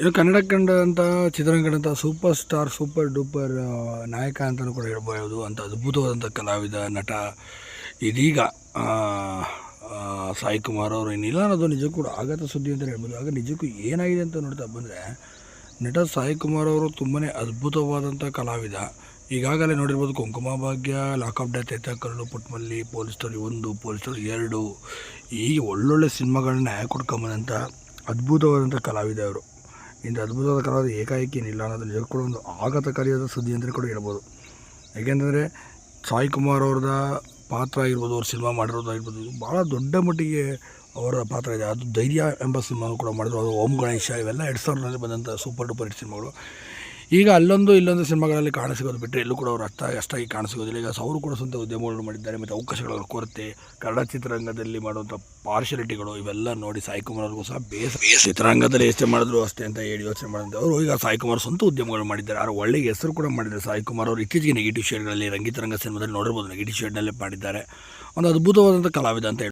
ಇದು ಕನ್ನಡ ಕಂಡಂಥ ಚಿತ್ರರಂಗದಂಥ ಸೂಪರ್ ಸ್ಟಾರ್ ಸೂಪರ್ ಡೂಪರ್ ನಾಯಕ ಅಂತಲೂ ಕೂಡ ಹೇಳ್ಬೋದು. ಅಂತ ಅದ್ಭುತವಾದಂಥ ಕಲಾವಿದ, ನಟ ಇದೀಗ ಸಾಯಿ ಕುಮಾರ್ ಅವರು ಇನ್ನಿಲ್ಲ ಅನ್ನೋದು ನಿಜಕ್ಕೂ ಕೂಡ ಆಘಾತ ಸುದ್ದಿ ಅಂತ ಹೇಳ್ಬೋದು. ಆಗ ನಿಜಕ್ಕೂ ಏನಾಗಿದೆ ಅಂತ ನೋಡ್ತಾ ಬಂದರೆ, ನಟ ಸಾಯಿ ಕುಮಾರ್ ಅವರು ತುಂಬಾ ಅದ್ಭುತವಾದಂಥ ಕಲಾವಿದ. ಈಗಾಗಲೇ ನೋಡಿರ್ಬೋದು ಕುಂಕುಮ ಭಾಗ್ಯ ಲಾಕ್ ಆಫ್ ಡೆತ್ ಎತ್ತ ಕರಳು, ಪುಟ್ಮಲ್ಲಿ ಪೊಲೀಸ್ ಸ್ಟೋರಿ ಒಂದು ಪೊಲೀಸ್ ಸ್ಟೋರಿ ಎರಡು ಈ ಒಳ್ಳೊಳ್ಳೆ ಸಿನಿಮಾಗಳನ್ನ ಕೊಡ್ಕೊಂಬಂದಂಥ ಅದ್ಭುತವಾದಂಥ ಕಲಾವಿದ ಅವರು ಇಂಥ ಅದ್ಭುತವಾದ ಕಲಾವಿದ ಏಕಾಏಕಿ ಏನಿಲ್ಲ ಅನ್ನೋದು ನಿಜಕ್ಕೂ ಕೂಡ ಒಂದು ಆಘಾತಕಾರಿಯಾದ ಸುದ್ದಿ ಅಂತಲೇ ಕೂಡ ಹೇಳ್ಬೋದು. ಯಾಕೆಂತಂದರೆ ಸಾಯಿ ಕುಮಾರ್ ಅವ್ರದ ಪಾತ್ರ ಆಗಿರ್ಬೋದು, ಅವ್ರು ಸಿನಿಮಾ ಮಾಡಿರೋದಾಗಿರ್ಬೋದು ಭಾಳ ದೊಡ್ಡ ಮಟ್ಟಿಗೆ ಅವರ ಪಾತ್ರ ಇದೆ. ಅದು ಧೈರ್ಯ ಎಂಬ ಸಿನಿಮಾನು ಕೂಡ ಮಾಡಿದ್ರು. ಅದು ಓಂ ಗಣೇಶ, ಇವೆಲ್ಲ ಎರಡು ಸಾವಿರದಲ್ಲಿ ಬಂದಂಥ ಸೂಪರ್ ಡೂಪರ್ ಹಿಟ್ ಸಿನಿಮಾಗಳು. ಈಗ ಅಲ್ಲೊಂದು ಇಲ್ಲೊಂದು ಸಿನಿಮಾಗಳಲ್ಲಿ ಕಾಣಸಿಗೋದು ಬಿಟ್ಟರೆ ಎಲ್ಲೂ ಕೂಡ ಅವರು ಅಷ್ಟ, ಅಷ್ಟಾಗಿ ಕಾಣಿಸಿಗೋದಿಲ್ಲ. ಈಗ ಅವರು ಕೂಡ ಸ್ವಂತ ಉದ್ಯಮಗಳನ್ನು ಮಾಡಿದ್ದಾರೆ, ಮತ್ತು ಅವಕಾಶಗಳ ಕೊರತೆ, ಕನ್ನಡ ಚಿತ್ರರಂಗದಲ್ಲಿ ಮಾಡುವಂಥ ಪಾರ್ಶಿಯಲಿಟಿಗಳು ಇವೆಲ್ಲ ನೋಡಿ ಸಾಯಿ ಕುಮಾರ್ ಅವ್ರಿಗೂ ಸಹ ಬೇಸ ಚಿತ್ರರಂಗದಲ್ಲಿ ಎಷ್ಟೇ ಮಾಡಿದ್ರು ಅಷ್ಟೇ ಅಂತ ಹೇಳಿ ಯೋಚನೆ ಮಾಡಿದ್ರು ಅವರು. ಈಗ ಸಾಯಿ ಕುಮಾರ್ ಸ್ವಂತ ಉದ್ಯಮಗಳು ಮಾಡಿದ್ದಾರೆ. ಅವರು ಒಳ್ಳೆಯ ಹೆಸರು ಕೂಡ ಮಾಡಿದ್ದಾರೆ. ಸಾಯಿ ಕುಮಾರ್ ಅವರು ಇತ್ತೀಚೆಗೆ ನೆಗೆಟಿವ್ ಶೇಡ್ಗಳಲ್ಲಿ ರಂಗಿತರಂಗ ಸಿನಿಮಾದಲ್ಲಿ ನೋಡಿರ್ಬೋದು ನೆಗೆಟಿವ್ ಶೇಡ್ನಲ್ಲೇ ಮಾಡಿದ್ದಾರೆ. ಒಂದು ಅದ್ಭುತವಾದಂಥ ಕಲಾವಿದ ಅಂತ ಹೇಳಿ